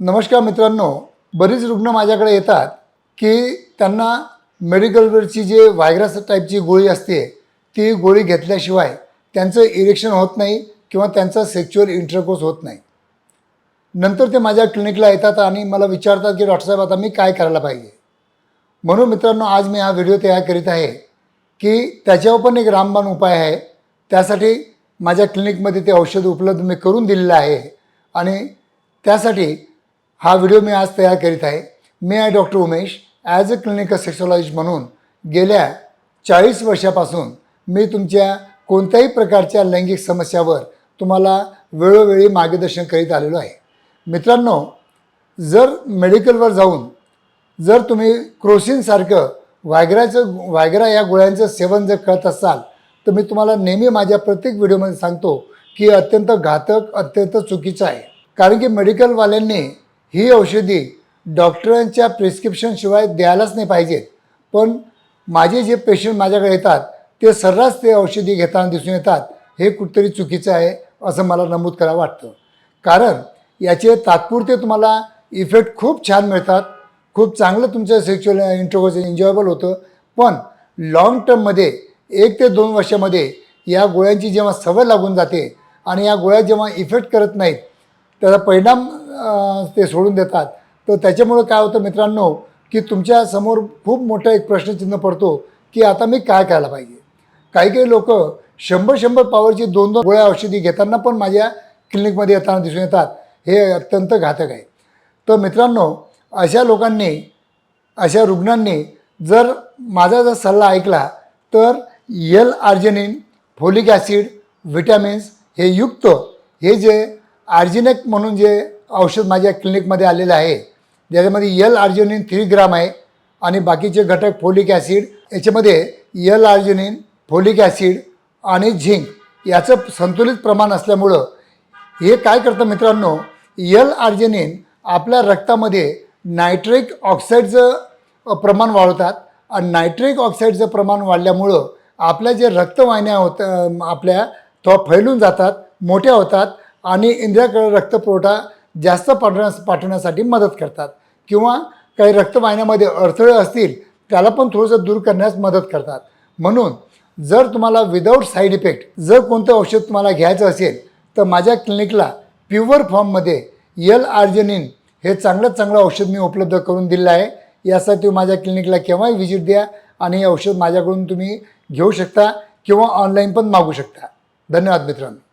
नमस्कार मित्रांनो बरीच रुग्ण माझ्याकडे येतात की त्यांना मेडिकलवरची जे व्हायरस टाईपची गोळी असते ती गोळी घेतल्याशिवाय त्यांचं इरेक्शन होत नाही किंवा त्यांचा सेक्च्युअल इंटरकोर्स होत नाही. नंतर ते माझ्या क्लिनिकला येतात आणि मला विचारतात की डॉक्टरसाहेब आता मी काय करायला पाहिजे? म्हणून मित्रांनो आज मी हा व्हिडिओ तयार करीत आहे की त्याच्यावर पण एक रामबाण उपाय आहे. त्यासाठी माझ्या क्लिनिकमध्ये ते औषध उपलब्ध मी करून दिलेलं आहे आणि त्यासाठी हा व्हिडिओ मी आज तयार करीत आहे. मी आहे doctor Umesh. As a clinical sexologist म्हणून गेल्या चाळीस वर्षापासून मी तुमच्या कोणत्याही प्रकारच्या लैंगिक समस्यावर तुम्हाला वेळोवेळी मार्गदर्शन करीत आलेलो आहे. मित्रांनो जर मेडिकलवर जाऊन जर तुम्ही क्रोसिनसारखं व्हायग्राचं व्हायग्रा या गोळ्यांचं सेवन जर करत असाल तर मी तुम्हाला नेहमी माझ्या प्रत्येक व्हिडिओमध्ये सांगतो की अत्यंत घातक अत्यंत चुकीचं आहे. कारण की मेडिकलवाल्यांनी ही औषधी डॉक्टरांच्या प्रिस्क्रिप्शनशिवाय द्यायलाच नाही पाहिजेत. पण माझे जे पेशंट माझ्याकडे येतात ते सर्रास ते औषधी घेताना दिसून येतात. हे कुठेतरी चुकीचं आहे असं मला नमूद करावं वाटतं. कारण याचे तात्पुरते तुम्हाला इफेक्ट खूप छान मिळतात. खूप चांगलं तुमचं सेक्च्युअल इंटरव्हर्स एन्जॉयबल होतं. पण लाँग टर्ममध्ये एक ते दोन वर्षामध्ये या गोळ्यांची जेव्हा सवय लागून जाते आणि या गोळ्या जेव्हा इफेक्ट करत नाहीत त्याचा परिणाम ते सोडून देतात. तर त्याच्यामुळं काय होतं मित्रांनो की तुमच्यासमोर खूप मोठं एक प्रश्नचिन्ह पडतो की आता मी काय करायला पाहिजे? काही काही लोक शंभर शंभर पॉवरची दोन दोन गोळ्या औषधी घेताना पण माझ्या क्लिनिकमध्ये येताना दिसून येतात. हे अत्यंत घातक आहे. तर मित्रांनो अशा लोकांनी अशा रुग्णांनी जर माझा जर सल्ला ऐकला तर L arginine folic acid vitamins हे युक्त हे जे आर्जिनेक म्हणून जे औषध माझ्या क्लिनिकमध्ये आलेलं आहे. ज्याच्यामध्ये यल आर्जेनिन थ्री ग्राम आहे आणि बाकीचे घटक फोलिक ॲसिड याच्यामध्ये यल आर्जेनिन फोलिक ॲसिड आणि झिंक याचं संतुलित प्रमाण असल्यामुळं हे काय करतं मित्रांनो? यल आर्जेनिन आपल्या रक्तामध्ये नायट्रिक ऑक्साईडचं प्रमाण वाढवतात आणि नायट्रिक ऑक्साईडचं प्रमाण वाढल्यामुळं आपल्या जे रक्तवाहिन्या होत आपल्या तो फैलून जातात मोठ्या होतात आणि इंद्रियाकडे रक्तपुरवठा जास्त पाठवण्यास पाठवण्यासाठी मदत करतात. किंवा काही रक्तवाहिन्यामध्ये अडथळे असतील त्याला पण थोडंसं दूर करण्यास मदत करतात. म्हणून जर तुम्हाला विदाऊट साईड इफेक्ट जर कोणतं औषध तुम्हाला घ्यायचं असेल तर माझ्या क्लिनिकला प्युअर फॉर्ममध्ये यल आर्जनिन हे चांगलं चांगलं औषध मी उपलब्ध करून दिलेलं आहे. यासाठी माझ्या क्लिनिकला केव्हाही व्हिजिट द्या आणि हे औषध माझ्याकडून तुम्ही घेऊ शकता किंवा ऑनलाईन पण मागू शकता. धन्यवाद मित्रांनो.